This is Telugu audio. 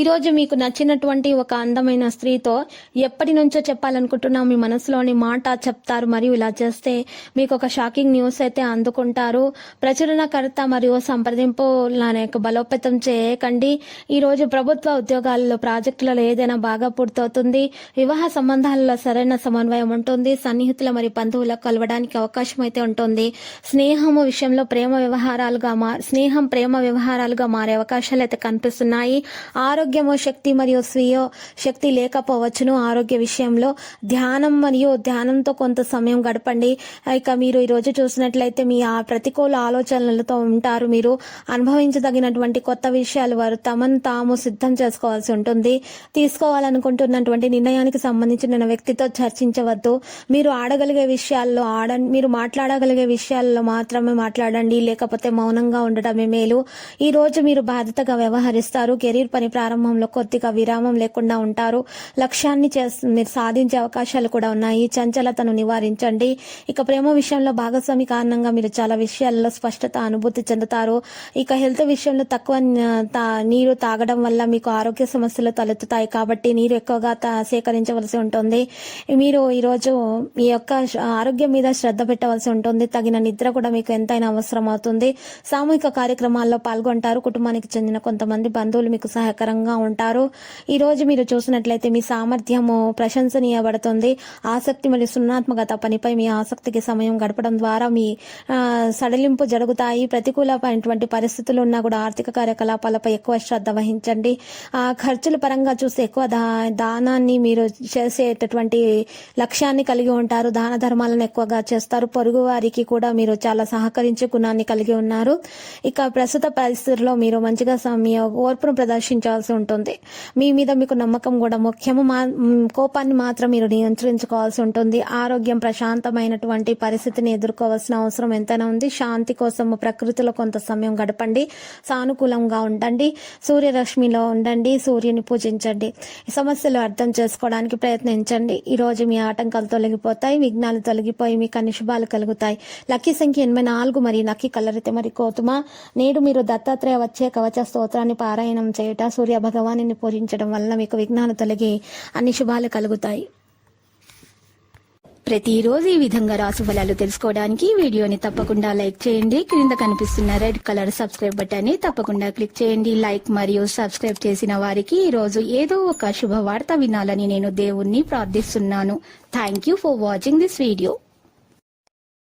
ఈరోజు మీకు నచ్చినటువంటి ఒక అందమైన స్త్రీతో ఎప్పటి నుంచో చెప్పాలనుకుంటున్నా. మీ మనసులోని మాట చెప్తారు మరియు ఇలా చేస్తే మీకు ఒక షాకింగ్ న్యూస్ అయితే అందుకుంటారు. ప్రచురణకర్త మరియు సంప్రదింపు అనేక బలోపేతం చేయకండి. ఈరోజు ప్రభుత్వ ఉద్యోగాలలో ప్రాజెక్టులలో ఏదైనా బాగా పూర్తవుతుంది. వివాహ సంబంధాలలో సరైన సమన్వయం ఉంటుంది. సన్నిహితుల మరియు బంధువులకు కలవడానికి అవకాశం అయితే ఉంటుంది. స్నేహము విషయంలో ప్రేమ వ్యవహారాలుగా మా స్నేహం ప్రేమ వ్యవహారాలుగా మారే అవకాశాలు అయితే కనిపిస్తున్నాయి. ఆరోగ్యము శక్తి మరియు స్వీయ శక్తి లేకపోవచ్చును ఆరోగ్య విషయంలో. ధ్యానం మరియు ధ్యానంతో కొంత సమయం గడపండి. ఇక మీరు ఈరోజు చూసినట్లయితే మీ ఆ ప్రతికూల ఆలోచనలతో ఉంటారు మీరు. అనుభవించదగినటువంటి కొత్త విషయాలు వారు తమను తాము సిద్ధం చేసుకోవాల్సి ఉంటుంది. తీసుకోవాలనుకుంటున్నటువంటి నిర్ణయానికి సంబంధించిన వ్యక్తితో చర్చించవద్దు. మీరు ఆడగలిగే విషయాల్లో ఆడ మీరు మాట్లాడగలిగే విషయాల్లో మాత్రమే మాట్లాడండి. లేకపోతే మౌనంగా ఉండటమే మేలు. ఈ రోజు మీరు బాధ్యతగా వ్యవహరిస్తారు. కెరీర్ పని ప్రారంభ ప్రారంభంలో కొద్దిగా విరామం లేకుండా ఉంటారు. లక్ష్యాన్ని మీరు సాధించే అవకాశాలు కూడా ఉన్నాయి. చంచలతను నివారించండి. ఇక ప్రేమ విషయంలో భాగస్వామి కారణంగా మీరు చాలా విషయాల్లో స్పష్టత అనుభూతి చెందుతారు. ఇక హెల్త్ విషయంలో తక్కువ తా- నీరు తాగడం వల్ల మీకు ఆరోగ్య సమస్యలు తలెత్తుతాయి కాబట్టి నీరు ఎక్కువగా తా- సేకరించవలసి ఉంటుంది. మీరు ఈరోజు మీ యొక్క ఆరోగ్యం మీద శ్రద్ధ పెట్టవలసి ఉంటుంది. తగిన నిద్ర కూడా మీకు ఎంతైనా అవసరం అవుతుంది సామూహిక కార్యక్రమాల్లో పాల్గొంటారు. కుటుంబానికి చెందిన కొంతమంది బంధువులు మీకు సంతోషంగా ఉంటారు. ఈరోజు మీరు చూసినట్లయితే మీ సామర్థ్యము ప్రశంసనీయబడుతుంది. ఆసక్తి మరియు సున్నాత్మకత పనిపై మీ ఆసక్తికి సమయం గడపడం ద్వారా మీ సడలింపు జరుగుతాయి. ప్రతికూలమైనటువంటి పరిస్థితులు ఉన్నా కూడా ఆర్థిక కార్యకలాపాలపై ఎక్కువ శ్రద్ధ వహించండి. ఖర్చుల పరంగా చూస్తే ఎక్కువ దా దానాన్ని మీరు చేసేటటువంటి లక్ష్యాన్ని కలిగి ఉంటారు. దాన ధర్మాలను ఎక్కువగా చేస్తారు. పొరుగు వారికి కూడా మీరు చాలా సహకరించే గుణాన్ని కలిగి ఉన్నారు. ఇక ప్రస్తుత పరిస్థితుల్లో మీరు మంచిగా స- మీ ఓర్పును ప్రదర్శించాల్సి ఉంటుంది. మీ మీద మీకు నమ్మకం కూడా ముఖ్యము. మా కోపాన్ని మాత్రం మీరు నియంత్రించుకోవాల్సి ఉంటుంది. ఆరోగ్యం ప్రశాంతమైనటువంటి పరిస్థితిని ఎదుర్కోవాల్సిన అవసరం ఎంతైనా ఉంది. శాంతి కోసం ప్రకృతిలో కొంత సమయం గడపండి. సానుకూలంగా ఉండండి. సూర్యరశ్మిలో ఉండండి. సూర్యుని పూజించండి. సమస్యలు అర్థం చేసుకోవడానికి ప్రయత్నించండి. ఈ రోజు మీ ఆటంకాలు తొలగిపోతాయి. విఘ్నాలు తొలగిపోయి మీకు అన్ని శుభాలు కలుగుతాయి. లక్కీ సంఖ్య ఎనభై నాలుగు మరి లక్కీ కలర్ అయితే మరి కోతుమ. నేడు మీరు దత్తాత్రేయ వచ్చే కవచ స్తోత్రాన్ని పారాయణం చేయుట సూర్య భగవాని పూజించడం వల్ల మీకు విఘ్నాలు తొలగి అన్ని శుభాలు కలుగుతాయి. ప్రతిరోజు ఈ విధంగా రాసు ఫలాలు తెలుసుకోవడానికి వీడియోని తప్పకుండా లైక్ చేయండి. క్రింద కనిపిస్తున్న రెడ్ కలర్ సబ్స్క్రైబ్ బటన్ని తప్పకుండా క్లిక్ చేయండి. లైక్ మరియు సబ్స్క్రైబ్ చేసిన వారికి ఈ రోజు ఏదో ఒక శుభవార్త వినాలని నేను దేవుణ్ణి ప్రార్థిస్తున్నాను. Thank you for watching this video